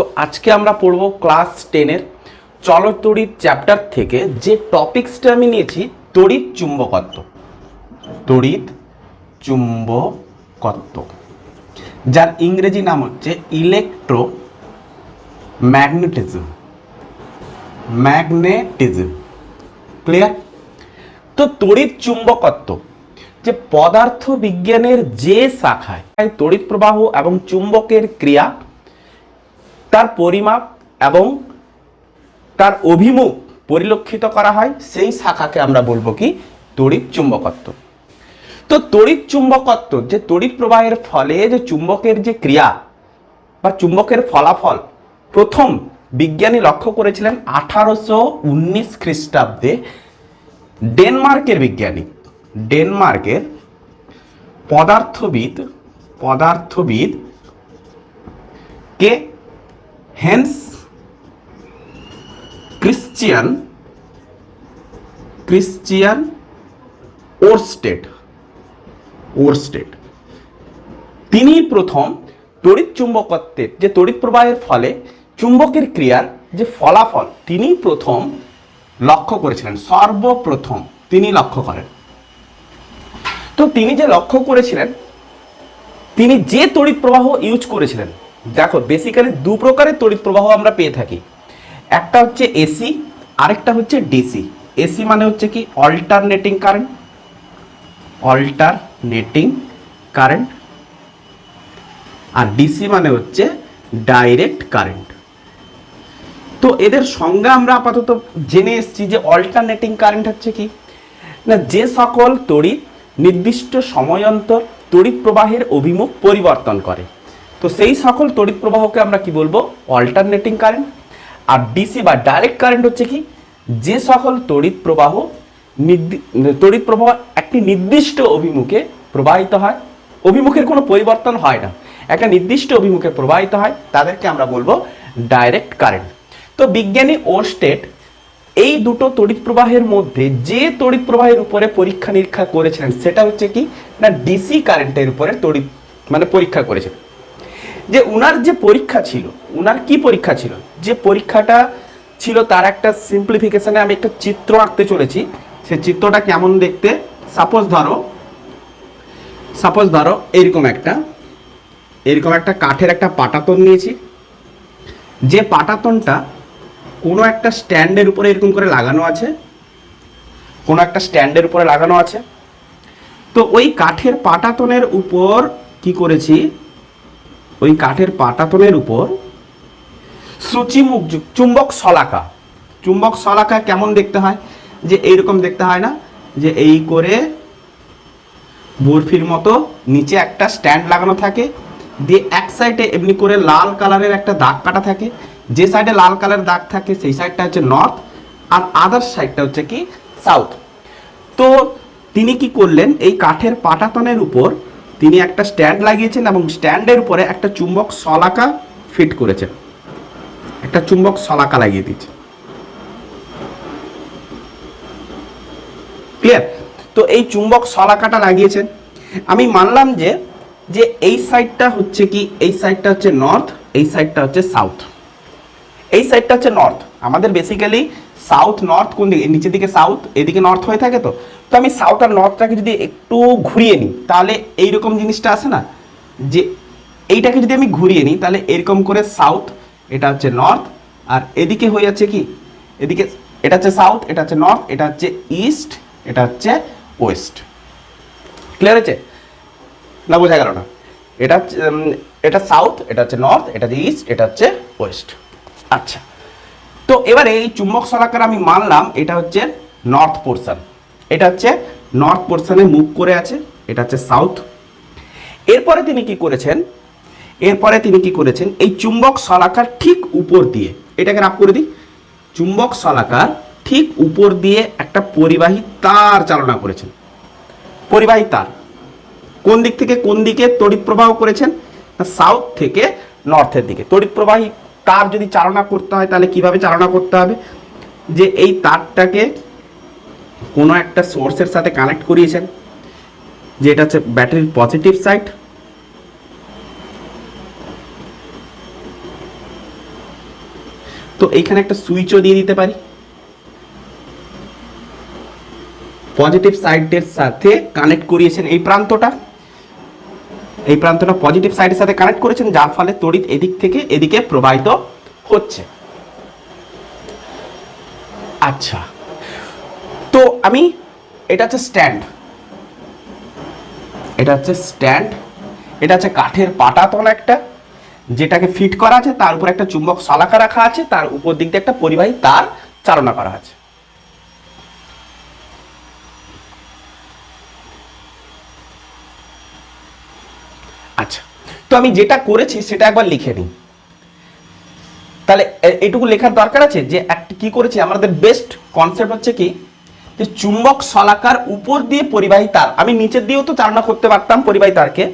তো আজকে আমরা পড়ব ক্লাস টেনের চলতড়িৎ চ্যাপ্টার থেকে যে টপিক্সটা আমি নিয়েছি, তড়িৎ চুম্বকত্ব। তড়িৎ চুম্বকত্ব। যার ইংরেজি নাম হচ্ছে ইলেকট্রো ম্যাগনেটিজম। Magnetism clear? তো তড়িৎ চুম্বকত্ব যে পদার্থ বিজ্ঞানের যে শাখায় তড়িৎ প্রবাহ এবং চুম্বকের ক্রিয়া তার পরিমাপ এবং তার অভিমুখ পরিলক্ষিত করা হয়, সেই শাখাকে আমরা বলব কি? তড়িৎ চুম্বকত্ব। তো তড়িৎ চুম্বকত্ব যে তড়িৎ প্রবাহের ফলে যে চুম্বকের যে ক্রিয়া বা চুম্বকের ফলাফল, প্রথম বিজ্ঞানী লক্ষ্য করেছিলেন আঠারোশো উনিশ খ্রিস্টাব্দে ডেনমার্কের বিজ্ঞানী। ডেনমার্কের পদার্থবিদ পদার্থবিদ কে Hans Christian Christian Oersted Oersted তিনি প্রথম তড়িৎ চুম্বকত্বের, যে তড়িৎ প্রবাহের ফলে চুম্বকের ক্রিয়ার যে ফলাফল, তিনি প্রথম লক্ষ্য করেছিলেন, সর্বপ্রথম তিনি লক্ষ্য করেন। তো তিনি যে লক্ষ্য করেছিলেন, তিনি যে তড়িৎ প্রবাহ ইউজ করেছিলেন দেখো বেসিক্যালি দু প্রকারের তড়িৎ প্রবাহ আমরা পেয়ে থাকি। একটা হচ্ছে এসি আরেকটা হচ্ছে ডিসি এসি মানে হচ্ছে কি? অল্টারনেটিং কারেন্ট অল্টারনেটিং কারেন্ট আর ডিসি মানে হচ্ছে ডাইরেক্ট কারেন্ট তো এদের সংজ্ঞা আমরা আপাতত জেনে এসেছি যে অল্টারনেটিং কারেন্ট হচ্ছে কি? না, যে সকল তড়িৎ নির্দিষ্ট সময়ান্তর তড়িৎ প্রবাহের অভিমুখ পরিবর্তন করে। তো সেই সকল তড়িৎ প্রবাহকে আমরা কি বলব? অল্টারনেটিং কারেন্ট আর ডিসি বা ডাইরেক্ট কারেন্ট হচ্ছে কি? যে সকল তড়িৎ প্রবাহ তড়িৎ প্রবাহ একটি নির্দিষ্ট অভিমুখে প্রবাহিত হয়। অভিমুখের কোনো পরিবর্তন হয় না। একটা নির্দিষ্ট অভিমুখে প্রবাহিত হয়, তাদেরকে আমরা বলব ডাইরেক্ট কারেন্ট তো বিজ্ঞানী ওরস্টেড এই দুটো তড়িৎ প্রবাহের মধ্যে যে তড়িৎ প্রবাহের উপরে পরীক্ষা নিরীক্ষা করেছিলেন, সেটা হচ্ছে কি? না ডিসি কারেন্টের উপরে তড়িৎ মানে পরীক্ষা করেছিলেন। যে উনার যে পরীক্ষা ছিল, উনার কি পরীক্ষা ছিল? যে পরীক্ষাটা ছিল তার একটা সিম্পলিফিকেশনে আমি একটা চিত্র আঁকতে চলেছি। সে চিত্রটা কেমন দেখতে? সাপোজ ধরো সাপোজ ধরো এরকম একটা এরকম একটা কাঠের একটা পাটাতন নিয়েছি। যে পাটাতনটা কোনো একটা স্ট্যান্ডের উপরে এরকম করে লাগানো আছে, কোনো একটা স্ট্যান্ডের উপরে লাগানো আছে। তো ওই কাঠের পাটাতনের উপর কি করেছি? ওই কাঠের পাটাতনের উপর সূচিমুখ চুম্বক শলাকা। চুম্বক শলাকা কেমন দেখতে হয়? যে এইরকম দেখতে হয় না? যে এই করে বরফির মতো নিচে একটা স্ট্যান্ড লাগানো থাকে, দিয়ে এক সাইডে এমনি করে লাল কালারের একটা দাগ কাটা থাকে। যে সাইডে লাল কালারের দাগ থাকে, সেই সাইডটা হচ্ছে নর্থ, আর আদার সাইডটা হচ্ছে কি সাউথ। তো তিনি কি করলেন? এই কাঠের পাটাতনের উপর তিনি একটা স্ট্যান্ড লাগিয়েছেন এবং স্ট্যান্ডের উপরে একটা চুম্বক শলাকা ফিট করেছেন একটা চুম্বক শলাকা লাগিয়ে দিচ্ছে ক্লিয়ার তো এই চুম্বক সলাকাটা লাগিয়েছেন। আমি মানলাম যে যে এই সাইডটা হচ্ছে কি? এই সাইডটা হচ্ছে নর্থ এই সাইডটা হচ্ছে সাউথ এই সাইডটা হচ্ছে নর্থ আমাদের বেসিক্যালি সাউথ নর্থ কোন দিকে? নিচের দিকে সাউথ এদিকে নর্থ হয়ে থাকে তো? তো আমি সাউথ আর নর্থটাকে যদি একটু ঘুরিয়ে নিই, তাহলে এইরকম জিনিসটা আসে না? যে এইটাকে যদি আমি ঘুরিয়ে নিই, তাহলে এরকম করে সাউথ এটা হচ্ছে নর্থ আর এদিকে হয়ে যাচ্ছে কি? এদিকে এটা হচ্ছে সাউথ এটা হচ্ছে নর্থ এটা হচ্ছে ইস্ট এটা হচ্ছে ওয়েস্ট ক্লিয়ার হচ্ছে না বোঝা গেল না? এটা এটা সাউথ এটা হচ্ছে নর্থ এটা হচ্ছে ইস্ট এটা হচ্ছে ওয়েস্ট আচ্ছা। তো এবারে এই চুম্বক শলাকার আমি মানলাম, এটা হচ্ছে নর্থ পোর্শন এটা হচ্ছে নর্থ পোর্শনে মুভ করে আছে, এটা হচ্ছে সাউথ এরপরে তিনি কি করেছেন? এরপরে তিনি কি করেছেন? এই চুম্বক শলাকার ঠিক উপর দিয়ে, এটাকে রাফ করে দিই, চুম্বক শলাকার ঠিক উপর দিয়ে একটা পরিবাহী তার চালনা করেছেন। পরিবাহী তার, কোন দিক থেকে কোন দিকে তড়িৎ প্রবাহ করেছেন? সাউথ থেকে নর্থের দিকে। তড়িৎ প্রবাহী তার যদি চালনা করতে হয়, তাহলে কীভাবে চালনা করতে হবে? যে এই তারটাকে কোনো একটা সোর্সের সাথে কানেক্ট করিয়েছেন যে এটা হচ্ছে ব্যাটারির পজিটিভ সাইড। তো এইখানে একটা সুইচও দিয়ে দিতে পারি। পজিটিভ সাইডের সাথে কানেক্ট করিয়েছেন এই প্রান্তটা। এই প্রান্তটা পজিটিভ সাইডের সাথে কানেক্ট করেছেন, যার ফলে তড়িৎ এদিক থেকে এদিকে প্রবাহিত হচ্ছে। আচ্ছা। তো আমি, এটা হচ্ছে স্ট্যান্ড এটা হচ্ছে স্ট্যান্ড এটা হচ্ছে কাঠের পাটাতন একটা, যেটাকে ফিট করা আছে, তার উপর একটা চুম্বক শলাকা রাখা আছে, তার উপর দিক দিয়ে একটা পরিবাহী তার চালনা করা আছে। আচ্ছা তো আমি যেটা করেছি সেটা একবার লিখে নিই। তাহলে এটুকু লেখার দরকার আছে যে একটা কি করেছি? আমাদের বেস্ট কনসেপ্ট হচ্ছে কি? যে চুম্বক শলাকার উপর দিয়ে পরিবাহী তার, আমি নিচের দিয়েও তো চালনা করতে পারতাম পরিবাহী তারকে।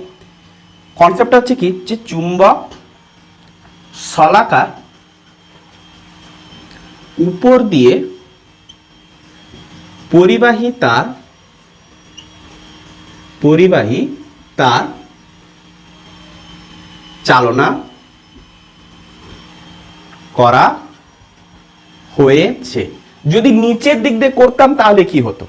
কনসেপ্টটা হচ্ছে কি? যে চুম্বক শলাকার উপর দিয়ে পরিবাহী তার পরিবাহী তার চালনা করা হয়েছে। যদি নিচের দিক দিয়ে করতাম, তাহলে কি হতো?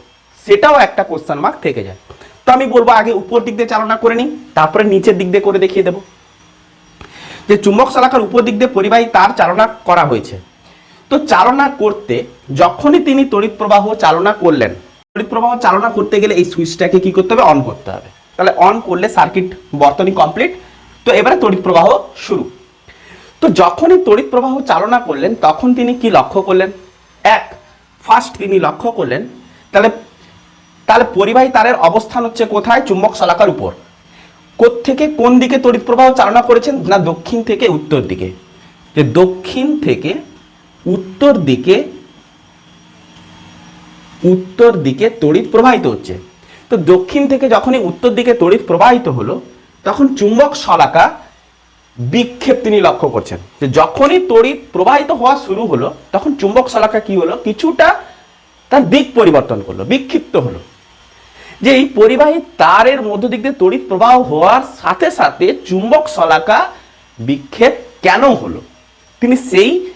সেটাও একটা কোশ্চেন মার্ক থেকে যায়। তো আমি বলব, আগে উপর দিক দিয়ে চালনা করে নিই, তারপরে নিচের দিক দিয়ে করে দেখিয়ে দেবো। যে চুম্বক শলাকার উপর দিক দিয়ে পরিবাহী তার চালনা করা হয়েছে। তো চালনা করতে, যখনই তিনি তড়িৎ প্রবাহ চালনা করলেন, তড়িৎ প্রবাহ চালনা করতে গেলে এই সুইচটাকে কি করতে হবে? অন করতে হবে। তাহলে অন করলে সার্কিট বর্তনী কমপ্লিট তো এবারে তড়িৎ প্রবাহ শুরু। তো যখনই তড়িৎ প্রবাহ চালনা করলেন, তখন তিনি কি লক্ষ্য করলেন? এক ফার্স্ট তিনি লক্ষ্য করলেন, তাহলে তাহলে পরিবাহী তারের অবস্থান হচ্ছে কোথায়? চুম্বক শলাকার উপর। থেকে কোন দিকে তড়িৎ প্রবাহ চালনা করেছেন? না দক্ষিণ থেকে উত্তর দিকে। যে দক্ষিণ থেকে উত্তর দিকে উত্তর দিকে তড়িৎ প্রবাহিত হচ্ছে। তো দক্ষিণ থেকে যখনই উত্তর দিকে তড়িৎ প্রবাহিত হলো তখন চুম্বক শলাকা বিক্ষেপ তিনি লক্ষ্য করছেন। যে যখনই তড়িৎ প্রবাহিত হওয়া শুরু হলো, তখন চুম্বক শলাকা কি হলো? কিছুটা তার দিক পরিবর্তন করল, বিক্ষিপ্ত হলো। যে এই পরিবাহী তারের মধ্য দিক দিয়ে তড়িৎ প্রবাহ হওয়ার সাথে সাথে চুম্বক শলাকা বিক্ষেপ কেন হলো? তিনি সেই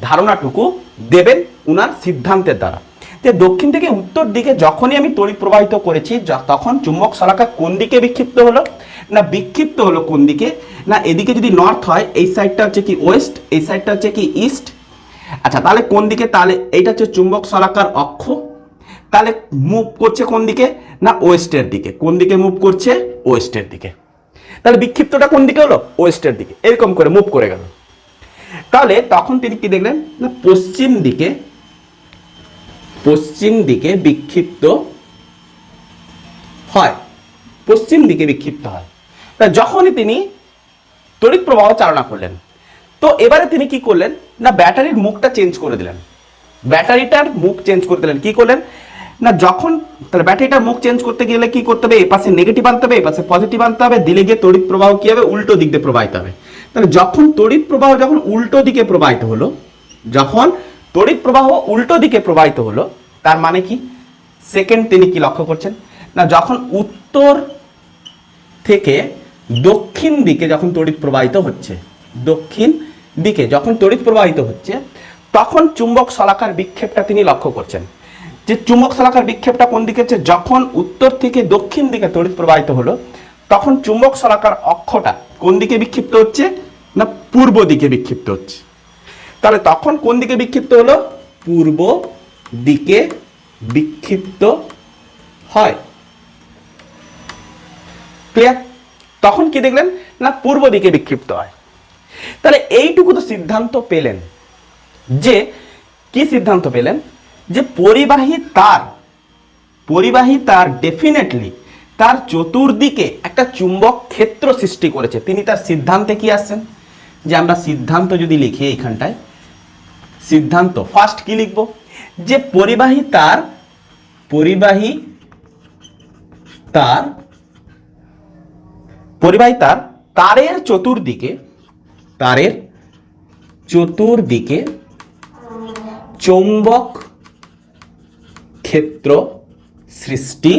ধারণাটুকু দেবেন উনার সিদ্ধান্তের দ্বারা। যে দক্ষিণ থেকে উত্তর দিকে যখনই আমি তড়িৎ প্রবাহিত করেছি তখন চুম্বক শলাকা কোন দিকে বিক্ষিপ্ত হলো? না বিক্ষিপ্ত হলো কোন দিকে? না এদিকে যদি নর্থ হয়, এই সাইডটা হচ্ছে কি ওয়েস্ট এই সাইডটা হচ্ছে কি ইস্ট আচ্ছা তাহলে কোন দিকে? তাহলে এইটা হচ্ছে চুম্বক শলাকার অক্ষ। তাহলে মুভ করছে কোন দিকে? না ওয়েস্টের দিকে। কোন দিকে মুভ করছে? ওয়েস্টের দিকে। তাহলে বিক্ষিপ্তটা কোন দিকে হলো? ওয়েস্টের দিকে। এরকম করে মুভ করে গেল। তাহলে তখন তিনি কি দেখলেন? না পশ্চিম দিকে পশ্চিম দিকে বিক্ষিপ্ত হয়। পশ্চিম দিকে বিক্ষিপ্ত হয়। তা যখনই তিনি তড়িৎ প্রবাহ চালনা করলেন, তো এবারে তিনি কি করলেন? না, ব্যাটারির মুখটা চেঞ্জ করে দিলেন। ব্যাটারিটার মুখ চেঞ্জ করে দিলেন। কি করলেন? না, যখন তাহলে ব্যাটারিটার মুখ চেঞ্জ করতে গেলে কি করতে হবে? এ পাশে নেগেটিভ আনতে হবে এ পাশে পজিটিভ আনতে হবে, দিলে গিয়ে তড়িৎ প্রবাহ কি হবে? উল্টো দিক দিয়ে প্রবাহিত হবে। তাহলে যখন তড়িৎ প্রবাহ যখন উল্টো দিকে প্রবাহিত হলো, যখন তড়িৎ প্রবাহ উল্টো দিকে প্রবাহিত হলো, তার মানে কি? সেকেন্ড তিনি কি লক্ষ্য করছেন? না, যখন উত্তর থেকে দক্ষিণ দিকে যখন তড়িৎ প্রবাহিত হচ্ছে, দক্ষিণ দিকে যখন তড়িৎ প্রবাহিত হচ্ছে, তখন চুম্বক শলাকার বিক্ষেপটা তিনি লক্ষ্য করছেন। যে চুম্বক শলাকার বিক্ষেপটা কোন দিকে হচ্ছে? যখন উত্তর থেকে দক্ষিণ দিকে তড়িৎ প্রবাহিত হলো, তখন চুম্বক শলাকার অক্ষটা কোন দিকে বিক্ষিপ্ত হচ্ছে? না, পূর্ব দিকে বিক্ষিপ্ত হচ্ছে। তাহলে তখন কোন দিকে বিক্ষিপ্ত হলো? পূর্ব দিকে বিক্ষিপ্ত হয়। ক্লিয়ার তখন কি দেখলেন? না, পূর্ব দিকে বিক্ষিপ্ত হয়। তাহলে এইটুকু তো সিদ্ধান্ত পেলেন। যে, কি সিদ্ধান্ত পেলেন? যে পরিবাহী তার পরিবাহী তার ডেফিনেটলি তার চতুর্দিকে একটা চুম্বক ক্ষেত্র সৃষ্টি করেছে। তিনি তার সিদ্ধান্তে কি আসছেন? যে আমরা সিদ্ধান্ত যদি লিখি এইখানটায় সিদ্ধান্ত। ফার্স্ট কি লিখব? যে পরিবাহী তার পরিবাহী তার পরিবাহী তার, তারের চতুর্দিকে তারের চতুর্দিকে চৌম্বক ক্ষেত্র সৃষ্টি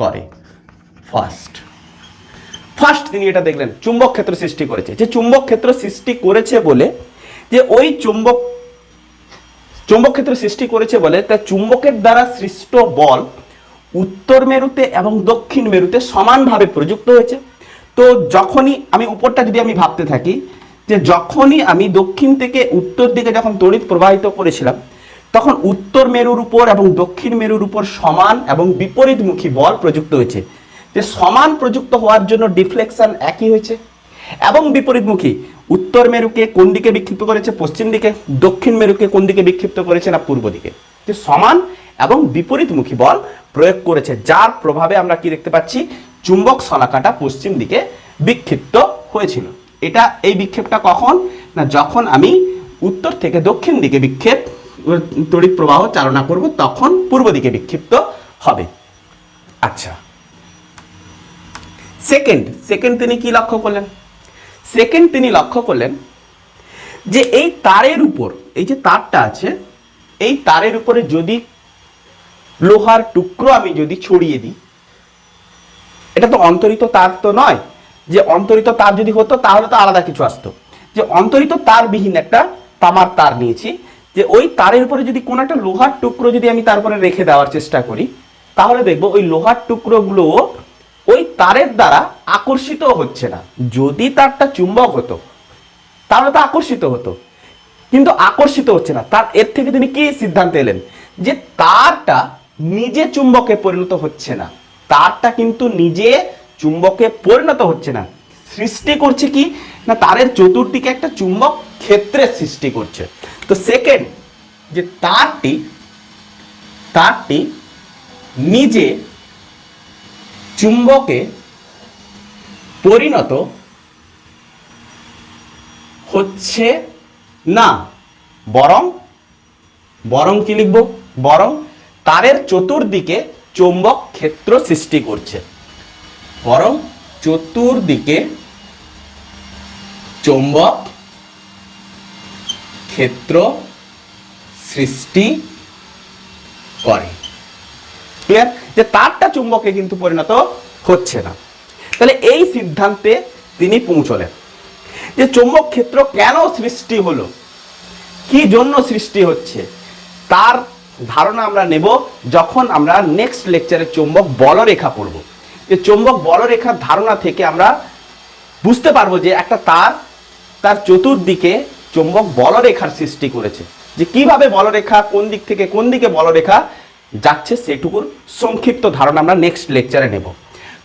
করে। ফার্স্ট ফার্স্ট তিনি এটা দেখলেন, চুম্বক ক্ষেত্র সৃষ্টি করেছে। যে চুম্বক ক্ষেত্র সৃষ্টি করেছে বলে যে ওই চুম্বক চুম্বক ক্ষেত্র সৃষ্টি করেছে বলে তা চুম্বকের দ্বারা সৃষ্ট বল উত্তর মেরুতে এবং দক্ষিণ মেরুতে সমানভাবে প্রযুক্ত হয়েছে। তো যখনই আমি উপরটা যদি আমি ভাবতে থাকি, যে যখনই আমি দক্ষিণ থেকে উত্তর দিকে যখন তড়িৎ প্রবাহিত করেছিলাম, তখন উত্তর মেরুর উপর এবং দক্ষিণ মেরুর উপর সমান এবং বিপরীতমুখী বল প্রযুক্ত হয়েছে। যে সমান প্রযুক্ত হওয়ার জন্য ডিফ্লেকশন একই হয়েছে। এবং বিপরীতমুখী, উত্তর মেরুকে কোন দিকে বিক্ষিপ্ত করেছে? পশ্চিম দিকে, দক্ষিণ মেরুকে কোন দিকে বিক্ষিপ্ত করেছে না পূর্ব দিকে? যে সমান এবং বিপরীতমুখী বল প্রয়োগ করেছে, যার প্রভাবে আমরা কি দেখতে পাচ্ছি? চুম্বক শলাকাটা পশ্চিম দিকে বিক্ষিপ্ত হয়েছিল। এটা এই বিক্ষেপটা কখন? না, যখন আমি উত্তর থেকে দক্ষিণ দিকে বিক্ষেপ, তড়িৎ প্রবাহ চালনা করব, তখন পূর্ব দিকে বিক্ষিপ্ত হবে। আচ্ছা। সেকেন্ড সেকেন্ড তিনি কি লক্ষ্য করলেন? সেকেন্ড তিনি লক্ষ্য করলেন যে এই তারের উপর, এই যে তারটা আছে, এই তারের উপরে যদি লোহার টুকরো আমি যদি ছড়িয়ে দিই, এটা তো অন্তরিত তার তো নয়, যে অন্তরিত তার যদি হতো তাহলে তো আলাদা কিছু আসতো। যে অন্তরিত তারবিহীন একটা তামার তার নিয়েছি, যে ওই তারের উপরে যদি কোনো একটা লোহার টুকরো যদি আমি তারপরে রেখে দেওয়ার চেষ্টা করি, তাহলে দেখব ওই লোহার টুকরোগুলো ওই তারের দ্বারা আকর্ষিত হচ্ছে না। যদি তারটা চুম্বক হতো, তাহলে তো আকর্ষিত হতো। কিন্তু আকর্ষিত হচ্ছে না। তার, এর থেকে তিনি কি সিদ্ধান্ত এলেন? যে তারটা নিজে চুম্বকে পরিণত হচ্ছে না। তারটা কিন্তু নিজে চুম্বকে পরিণত হচ্ছে না। সৃষ্টি করছে কি? না, তারের চতুর্দিকে একটা চুম্বক ক্ষেত্রের সৃষ্টি করছে। তো সেকেন্ড যে তারটি তারটি নিজে চুম্বকে পরিণত হচ্ছে না, বরং বরং কি লিখব? বরং তারের চতুর্দিকে চৌম্বক ক্ষেত্র সৃষ্টি করছে। বরং চতুর্দিকে চৌম্বক ক্ষেত্র সৃষ্টি করে। ক্লিয়ার? যে তারটা চুম্বকে কিন্তু পরিণত হচ্ছে না। তাহলে এই সিদ্ধান্তে তিনি পৌঁছলেন যে চৌম্বক ক্ষেত্র কেন সৃষ্টি হলো, কি জন্য সৃষ্টি হচ্ছে, তার ধারণা আমরা নেব যখন আমরা নেক্সট লেকচারে চৌম্বক বলরেখা পড়ব। যে চৌম্বক বলরেখার ধারণা থেকে আমরা বুঝতে পারব যে একটা তার তার চতুর্দিকে চৌম্বক বলরেখার সৃষ্টি করেছে। যে কীভাবে বলরেখা, কোন দিক থেকে কোন দিকে বলরেখা যাচ্ছে সেটুকুর সংক্ষিপ্ত ধারণা আমরা নেক্সট লেকচারে নেব।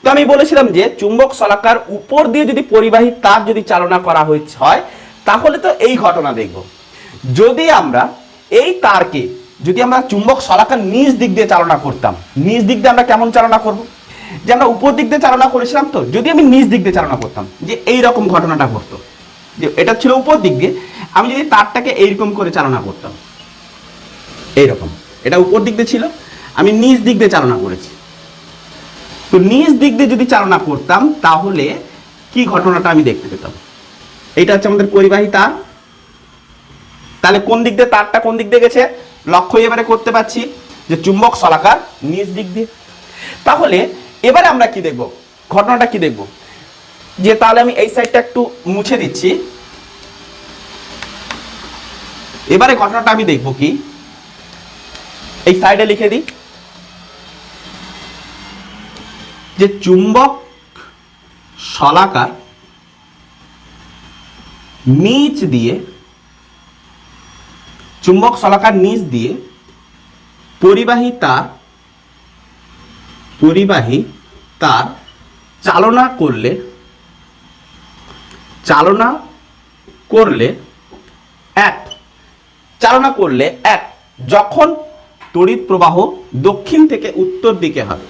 তো আমি বলেছিলাম যে চুম্বক শলাকার উপর দিয়ে যদি পরিবাহী তার যদি চালনা করা হয়, তাহলে তো এই ঘটনা দেখব। যদি আমরা এই তারকে যদি আমরা চুম্বক শলাকার নিজ দিক দিয়ে চালনা করতাম নিজ দিক দিয়ে আমরা কেমন চালনা করব? যে আমরা উপর দিক দিয়ে চালনা করেছিলাম তো, যদি আমি নিজ দিক দিয়ে চালনা করতাম, যে এই রকম ঘটনাটা ঘটতো। যে এটা ছিল উপর দিক দিয়ে, আমি যদি তারটাকে এইরকম করে চালনা করতাম, এইরকম। এটা উপর দিক দিয়ে ছিল, আমি নিজ দিক দিয়ে চালনা করেছি। তো নিজ দিক দিয়ে যদি চালনা করতাম, তাহলে কি ঘটনাটা আমি দেখতে পেতাম? এটা হচ্ছে আমাদের পরিবাহী তার। তাহলে কোন দিক দিয়ে তারটা কোন দিক দিয়ে গেছে? লক্ষ্য এবারে করতে পারছি যে চুম্বক সলাকার নিজ দিক দিয়ে। তাহলে এবারে আমরা কি দেখব? ঘটনাটা কি দেখব? যে তাহলে আমি এই সাইডটা একটু মুছে দিচ্ছি। এবারে ঘটনাটা আমি দেখব কি? এই সাইডে লিখে দিই। যে চুম্বক শলাকার নিচ দিয়ে, চুম্বক শলাকার নিচ দিয়ে পরিবাহী তার পরিবাহী তার চালনা করলে চালনা করলে এক, চালনা করলে এক। যখন তড়িৎ প্রবাহ দক্ষিণ থেকে উত্তর দিকে হবে।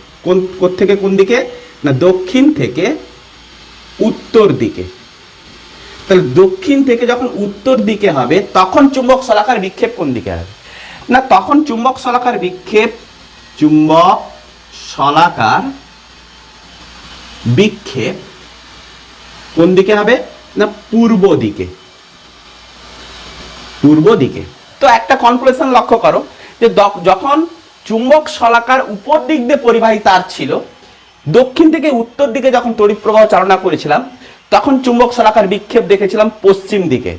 কোন থেকে কোন দিকে? না, দক্ষিণ থেকে উত্তর দিকে। তাহলে দক্ষিণ থেকে যখন উত্তর দিকে হবে, তখন চুম্বক শলাকার বিক্ষেপ কোন দিকে হবে? না, তখন চুম্বক শলাকার বিক্ষেপ, চুম্বক শলাকার বিক্ষেপ কোন দিকে হবে? না, পূর্ব দিকে। পূর্ব দিকে। তো একটা কনক্লুশন লক্ষ্য করো। যে যখন চুম্বক শলাকার উপর দিক দিয়ে পরিবাহী তার ছিল, দক্ষিণ থেকে উত্তর দিকে যখন তড়িৎ প্রবাহ চালনা করেছিলাম, তখন চুম্বক শলাকার বিক্ষেপ দেখেছিলাম পশ্চিম দিকে।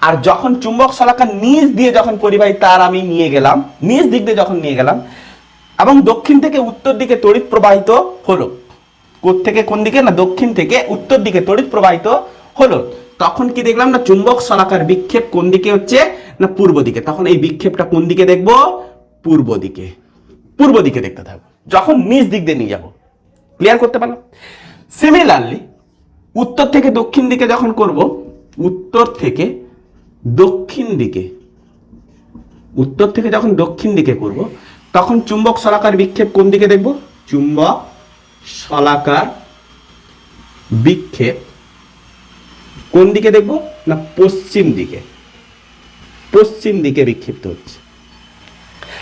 আর যখন চুম্বক শলাকা নিচ দিয়ে যখন পরিবাহী তার আমি নিয়ে গেলাম, নিচ দিক দিয়ে যখন নিয়ে গেলাম, এবং দক্ষিণ থেকে উত্তর দিকে তড়িৎ প্রবাহিত হলো। থেকে কোন দিকে? না, দক্ষিণ থেকে উত্তর দিকে তড়িৎ প্রবাহিত হলো। তখন কি দেখলাম না চুম্বক শলাকার বিক্ষেপ কোন দিকে হচ্ছে? না পূর্ব দিকে। তখন এই বিক্ষেপটা কোন দিকে দেখব? পূর্ব দিকে। পূর্ব দিকে দেখতে থাকব। যখন নিজ দিক দিয়ে নিয়ে যাব। ক্লিয়ার করতে পারলাম? সিমিলারলি উত্তর থেকে দক্ষিণ দিকে যখন করব, উত্তর থেকে দক্ষিণ দিকে, উত্তর থেকে যখন দক্ষিণ দিকে করব, তখন চুম্বক শলাকার বিক্ষেপ কোন দিকে দেখব? চুম্বক শলাকার বিক্ষেপ কোন দিকে দেখব? না পশ্চিম দিকে। পশ্চিম দিকে বিক্ষিপ্ত হচ্ছে।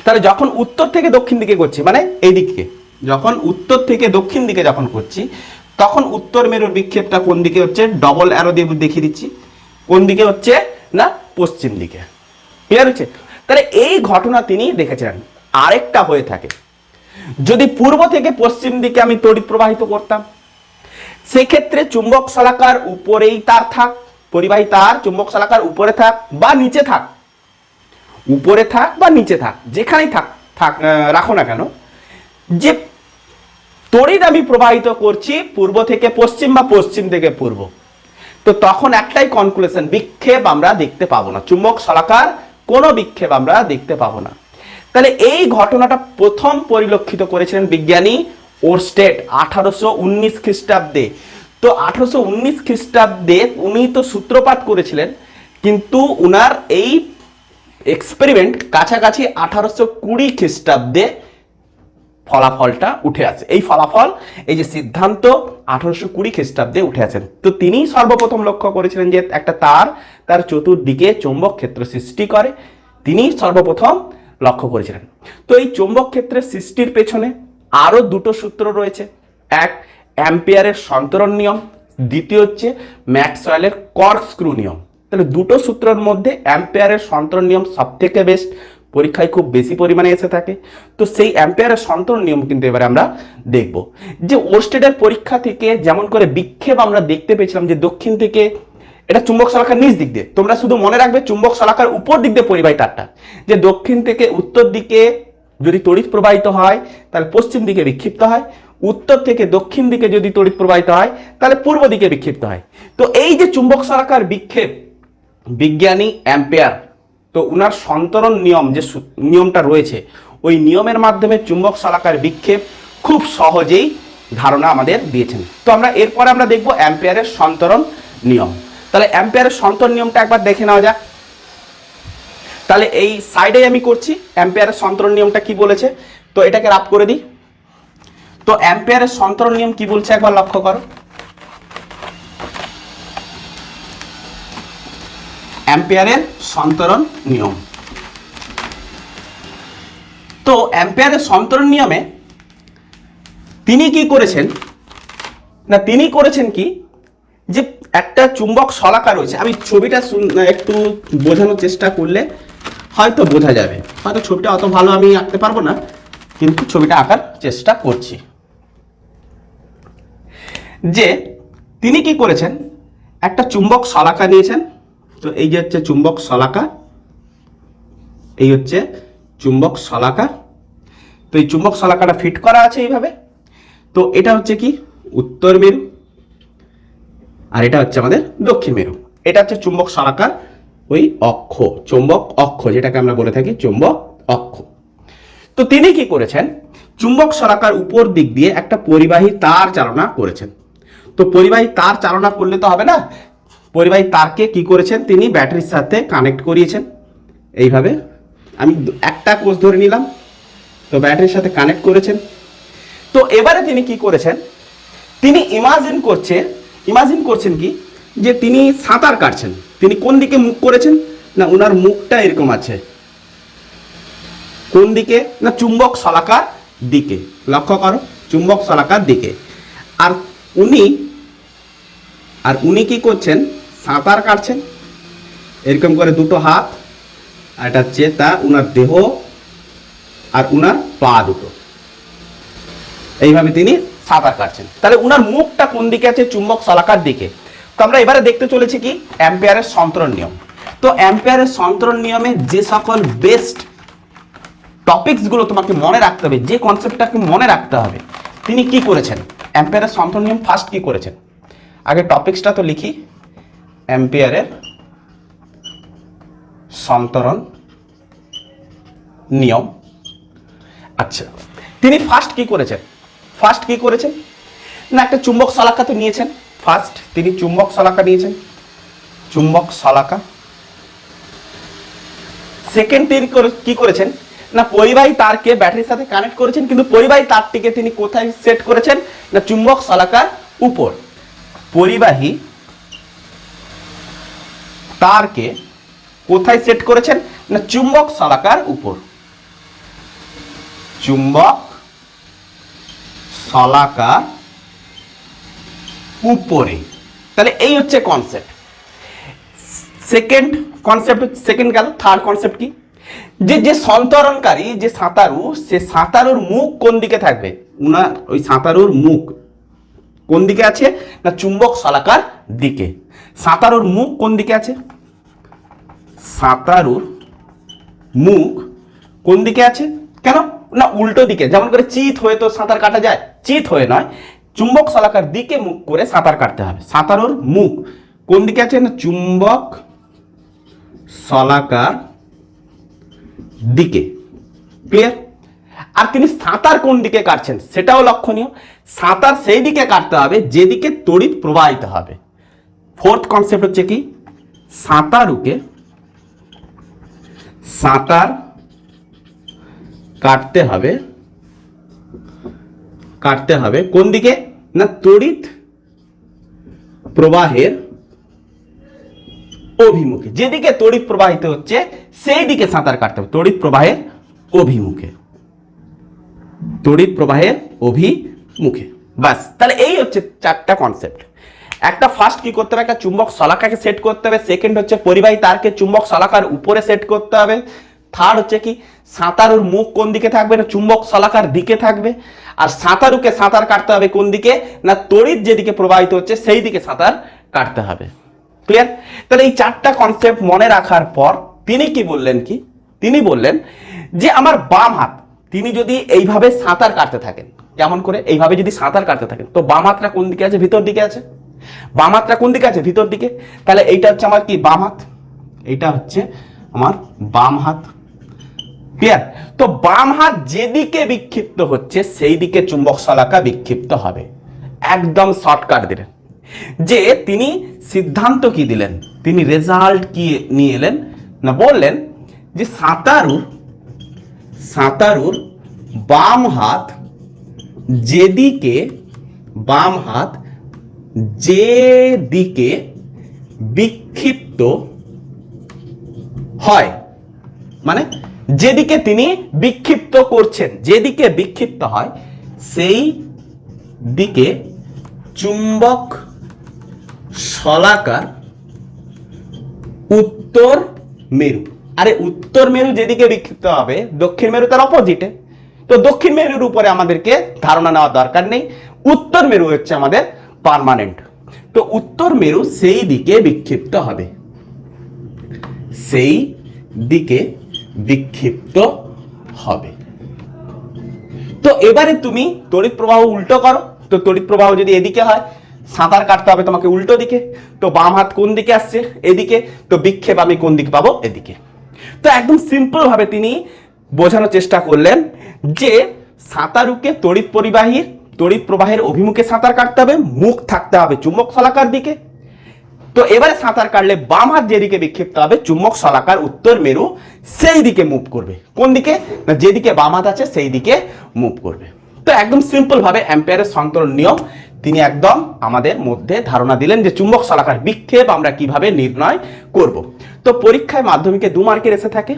তাহলে যখন উত্তর থেকে দক্ষিণ দিকে করছি মানে এই দিকে, যখন উত্তর থেকে দক্ষিণ দিকে যখন করছি, তখন উত্তর মেরুর বিক্ষেপটা কোন দিকে হচ্ছে? ডবল অ্যারো দিয়ে দেখিয়ে দিচ্ছি। কোন দিকে হচ্ছে? না, পশ্চিম দিকে। ক্লিয়ার হচ্ছে? তাহলে এই ঘটনা তিনি দেখেছিলেন। আরেকটা হয়ে থাকে। যদি পূর্ব থেকে পশ্চিম দিকে আমি তড়িৎ প্রবাহিত করতাম সেক্ষেত্রে চুম্বক শলাকার উপরেই তার থাক, পরিবাহী তার চুম্বক শলাকার উপরে থাক বা নিচে থাক। উপরে থাক বা নিচে থাক, যেখানেই থাক থাক রাখো না কেন। যে তড়িৎ আমি প্রবাহিত করছি পূর্ব থেকে পশ্চিম বা পশ্চিম থেকে পূর্ব, তো তখন একটাই কনক্লুশন বিক্ষেপ আমরা দেখতে পাবো না। চুম্বক শলাকার কোনো বিক্ষেপ আমরা দেখতে পাবো না। তাহলে এই ঘটনাটা প্রথম পরিলক্ষিত করেছিলেন বিজ্ঞানী ওরস্টেড আঠারোশো উনিশ খ্রিস্টাব্দে। তো আঠারোশো উনিশ খ্রিস্টাব্দে উনি তো সূত্রপাত করেছিলেন, কিন্তু উনার এই এক্সপেরিমেন্ট কাছাকাছি আঠারোশো কুড়ি খ্রিস্টাব্দে ফলাফলটা উঠে আছে এই ফলাফল, এই যে সিদ্ধান্ত আঠারোশো কুড়ি খ্রিস্টাব্দে উঠে আছেন তো তিনি সর্বপ্রথম লক্ষ্য করেছিলেন যে একটা তার তার চতুর্দিকে চৌম্বক ক্ষেত্র সৃষ্টি করে। তিনি সর্বপ্রথম লক্ষ্য করেছিলেন। তো এই চৌম্বক ক্ষেত্রের সৃষ্টির পেছনে আরও দুটো সূত্র রয়েছে। এক, অ্যাম্পিয়ারের সন্তরণ নিয়ম। দ্বিতীয় হচ্ছে ম্যাক্সওয়েলের কর্ক স্ক্রু নিয়ম। তাহলে দুটো সূত্রের মধ্যে অ্যাম্পিয়ারের সন্তরণ নিয়ম সব থেকে বেস্ট। পরীক্ষায় খুব বেশি পরিমাণে এসে থাকে। তো সেই অ্যাম্পিয়ারের সন্তরণ নিয়ম কিন্তু এবারে আমরা দেখব। যে ওস্টেডের পরীক্ষা থেকে যেমন করে বিক্ষেপ আমরা দেখতে পেয়েছিলাম যে দক্ষিণ থেকে এটা চুম্বক শলাকার নিচ দিক দিয়ে। তোমরা শুধু মনে রাখবে চুম্বক শলাকার উপর দিক দিয়ে পরিবাহী তারটা। যে দক্ষিণ থেকে উত্তর দিকে যদি তড়িৎ প্রবাহিত হয়, তাহলে পশ্চিম দিকে বিক্ষিপ্ত হয়, উত্তর থেকে দক্ষিণ দিকে যদি তড়িৎ প্রবাহিত হয়, তাহলে পূর্ব দিকে বিক্ষিপ্ত হয়। তো এই যে চুম্বক শলাকার বিক্ষেপ, বিজ্ঞানী অ্যাম্পেয়ার, তো উনার সন্তরণ নিয়ম যে নিয়মটা রয়েছে, ওই নিয়মের মাধ্যমে চুম্বক শলাকার বিক্ষেপ খুব সহজেই ধারণা আমাদের দিয়েছেন। তো আমরা এরপরে আমরা দেখব অ্যাম্পেয়ারের সন্তরণ নিয়ম। তাহলে অ্যাম্পেয়ারের সন্তরণ নিয়মটা একবার দেখে নেওয়া যাক। তাহলে এই সাইডে আমি করছি অ্যাম্পেয়ারের সন্তরণ নিয়মটা কি বলেছে? তো এটাকে রাপ করে দিই। তো অ্যাম্পেয়ারের সন্তরণ নিয়ম কি বলছে একবার লক্ষ্য করো। অ্যাম্পিয়ারের সন্তরণ নিয়ম। তো অ্যাম্পিয়ারের সন্তরণ নিয়মে তিনি কি করেছেন? না, তিনি করেছেন কি? যে একটা চুম্বক শলাকা রয়েছে, আমি ছবিটা একটু বোঝানোর চেষ্টা করলে হয়তো বোঝা যাবে। হয়তো ছবিটা অত ভালো আমি আঁকতে পারব না, কিন্তু ছবিটা আঁকার চেষ্টা করছি। যে, তিনি কি করেছেন? একটা চুম্বক শলাকা নিয়েছেন। তো এই যে হচ্ছে চুম্বক শলাকা, এই হচ্ছে চুম্বক শলাকা। তো এই চুম্বক শলাকাটা ফিট করা আছে এইভাবে। তো এটা হচ্ছে কি? উত্তর মেরু। আর এটা হচ্ছে আমাদের দক্ষিণ মেরু। এটা হচ্ছে চুম্বক শলাকার ওই অক্ষ, চুম্বক অক্ষ, যেটাকে আমরা বলে থাকি চুম্বক অক্ষ। তো তিনি কি করেছেন? চুম্বক সরাকার উপর দিক দিয়ে একটা পরিবাহী তার চালনা করেছেন। তো পরিবাহী তার চালনা করলে তো হবে না? পরিবাহী তারকে কি করেছেন? তিনি ব্যাটারির সাথে কানেক্ট করিয়েছেন। এইভাবে আমি একটা কোষ ধরে নিলাম। তো ব্যাটারির সাথে কানেক্ট করেছেন। তো এবারে তিনি কি করেছেন? তিনি ইমাজিন করছে ইমাজিন করছেন কি? যে তিনি সাঁতার কাটছেন। তিনি কোন দিকে মুখ করেছেন? না ওনার মুখটা এরকম আছে। কোন দিকে? না, চুম্বক শলাকার দিকে। লক্ষ্য করো, চুম্বক শলাকার দিকে। আর উনি আর উনি কি করছেন? সাঁতার কাটছেন। এরকম করে দুটো হাত, আর এটা হচ্ছে তা উনার দেহ, আর উনার পা দুটো। এইভাবে তিনি সাঁতার কাটছেন। তাহলে উনার মুখটা কোন দিকে আছে? চুম্বক শলাকার দিকে। তো আমরা এবারে দেখতে চলেছি কি? অ্যাম্পিয়ারের সন্তরণ নিয়ম। তো অ্যাম্পিয়ারের সন্তরণ নিয়মে যে সকল বেস্ট টপিকসগুলো তোমাকে মনে রাখতে হবে, যে কনসেপ্টটাকে মনে রাখতে হবে, তিনি কি করেছেন? অ্যাম্পিয়ারের সন্তরণ নিয়ম ফার্স্ট কি করেছেন? আগে টপিকসটা তো লিখি। অ্যাম্পিয়ারের সন্তরণ নিয়ম। আচ্ছা তিনি ফার্স্ট কি করেছেন? ফার্স্ট কি করেছেন? না, একটা চুম্বক শলাকা তো নিয়েছেন। ফার্স্ট তিনি চুম্বক শলাকা নিয়েছেন। চুম্বক শলাকা। সেকেন্ড তিনি কি করেছেন? না, পরিবাহী তারকে ব্যাটারির সাথে কানেক্ট করেছেন, কিন্তু পরিবাহী তারটিকে তিনি কোথায় সেট করেছেন? না, চুম্বক শলাকার উপর। পরিবাহী তারকে কোথায় সেট করেছেন? না, চুম্বক শলাকার উপর। চুম্বক শলাকার উপরে। তাহলে এই হচ্ছে কনসেপ্ট সেকেন্ড কনসেপ্ট সেকেন্ড গেল থার্ড কনসেপ্ট কি? যে যে সন্তরণকারী, যে সাঁতারু, সে সাঁতারুর মুখ কোন দিকে থাকবে? উনার, ওই সাঁতারুর মুখ। কোন দিকে আছে? না, চুম্বক শলাকার দিকে। সাঁতারুর মুখ কোন দিকে আছে? সাঁতারুর মুখ কোন দিকে আছে? কেন? না, উল্টো দিকে। যেমন করে চিত হয়ে তো সাঁতার কাটা যায়। চিত হয়ে নয়। চুম্বক শলাকার দিকে মুখ করে সাঁতার কাটতে হবে। সাঁতারুর মুখ। কোন দিকে আছে না? চুম্বক শলাকার দিকে। ক্লিয়ার আর তিনি সাঁতার কোন দিকে কাটছেন? সেটাও লক্ষণীয়। সাঁতার সেই দিকে কাটতে হবে যেদিকে তড়িৎ প্রবাহিত হবে। ফোর্থ কনসেপ্ট হচ্ছে কি? সাঁতারুকে সাঁতার কাটতে হবে কাটতে হবে। কোন দিকে? না, তড়িৎ প্রবাহের অভিমুখে। যেদিকে তড়িৎ প্রবাহিত হচ্ছে সেই দিকে সাঁতার কাটতে হবে। তড়িৎ প্রবাহের অভিমুখে। তড়িৎ প্রবাহের অভিমুখে। বাস তাহলে এই হচ্ছে চারটা কনসেপ্ট একটা ফার্স্ট কি করতে হবে? একটা চুম্বক শলাকাকে সেট করতে হবে। সেকেন্ড হচ্ছে পরিবাহী তারকে চুম্বক শলাকার উপরে সেট করতে হবে। থার্ড হচ্ছে কি, সাঁতারুর মুখ কোন দিকে থাকবে না, চুম্বক শলাকার দিকে থাকবে। আর সাঁতারুকে সাঁতার কাটতে হবে কোন দিকে না তড়িৎ যেদিকে প্রবাহিত হচ্ছে সেই দিকে সাঁতার কাটতে হবে। ক্লিয়ার তাহলে এই চারটা কনসেপ্ট মনে রাখার পর তিনি কি বললেন কি? তিনি বললেন যে আমার বাম হাত, তিনি যদি এইভাবে সাঁতার কাটতে থাকেন, কেমন করে? এইভাবে যদি সাঁতার কাটতে থাকেন, তো বাম হাতটা কোন দিকে আছে? ভিতর দিকে আছে। বাম হাতটা কোন দিকে আছে? ভিতর দিকে। তাহলে এইটা হচ্ছে আমার কি? বাম হাত। এইটা হচ্ছে আমার বাম হাত। ক্লিয়ার তো বাম হাত যেদিকে বিক্ষিপ্ত হচ্ছে সেই দিকে চুম্বক শলাকা বিক্ষিপ্ত হবে। একদম শর্টকাট দিলেন। যে তিনি সিদ্ধান্ত কি দিলেন? তিনি রেজাল্ট কি নিয়ে এলেন? না, বললেন যে সাঁতারুর সাঁতারুর বাম হাত যেদিকে, বাম হাত যেদিকে বিক্ষিপ্ত হয় মানে যেদিকে তিনি বিক্ষিপ্ত করছেন, যেদিকে বিক্ষিপ্ত হয়, সেই দিকে চুম্বক শলাকার উত্তর মেরু। আরে, উত্তর মেরু যেদিকে বিক্ষিপ্ত হবে, দক্ষিণ মেরু তার অপোজিটে তো দক্ষিণ মেরুর উপরে আমাদেরকে ধারণা নেওয়া দরকার নেই। উত্তর মেরু হচ্ছে আমাদের পার্মানেন্ট তো উত্তর মেরু সেই দিকে বিক্ষিপ্ত হবে। সেই দিকে বিক্ষিপ্ত হবে। তো এবারে তুমি তড়িৎ প্রবাহ উল্টো করো। তো তড়িৎ প্রবাহ যদি এদিকে হয়, সাঁতার কাটতে হবে তোমাকে উল্টো দিকে। তো বাম হাত কোন দিকে আসছে? এদিকে। তো বিক্ষেপ আমি কোন দিকে পাবো? এদিকে। তো একদম সিম্পল ভাবে তিনি বোঝানোর চেষ্টা করলেন যে সাঁতারুকে তড়িৎ পরিবাহীর, তড়িৎ প্রবাহের অভিমুখে সাঁতার কাটতে হবে, মুখ থাকতে হবে চুম্বক শলাকার দিকে। তো এবারে সাঁতার কাটলে বাম হাত যেদিকে বিক্ষিপ্ত হবে, চুম্বক সলাকার উত্তর মেরু সেই দিকে মুভ করবে। কোন দিকে না, যেদিকে বাম হাত আছে সেই দিকে মুভ করবে। তো একদম সিম্পলভাবে ভাবে অ্যাম্পিয়ারের সন্তরণ নিয়ম। তিনি একদম আমাদের মধ্যে ধারণা দিলেন যে চুম্বক সলাকার বিক্ষেপ আমরা কীভাবে নির্ণয় করব। তো পরীক্ষায় মাধ্যমিকে দু মার্কের এসে থাকে।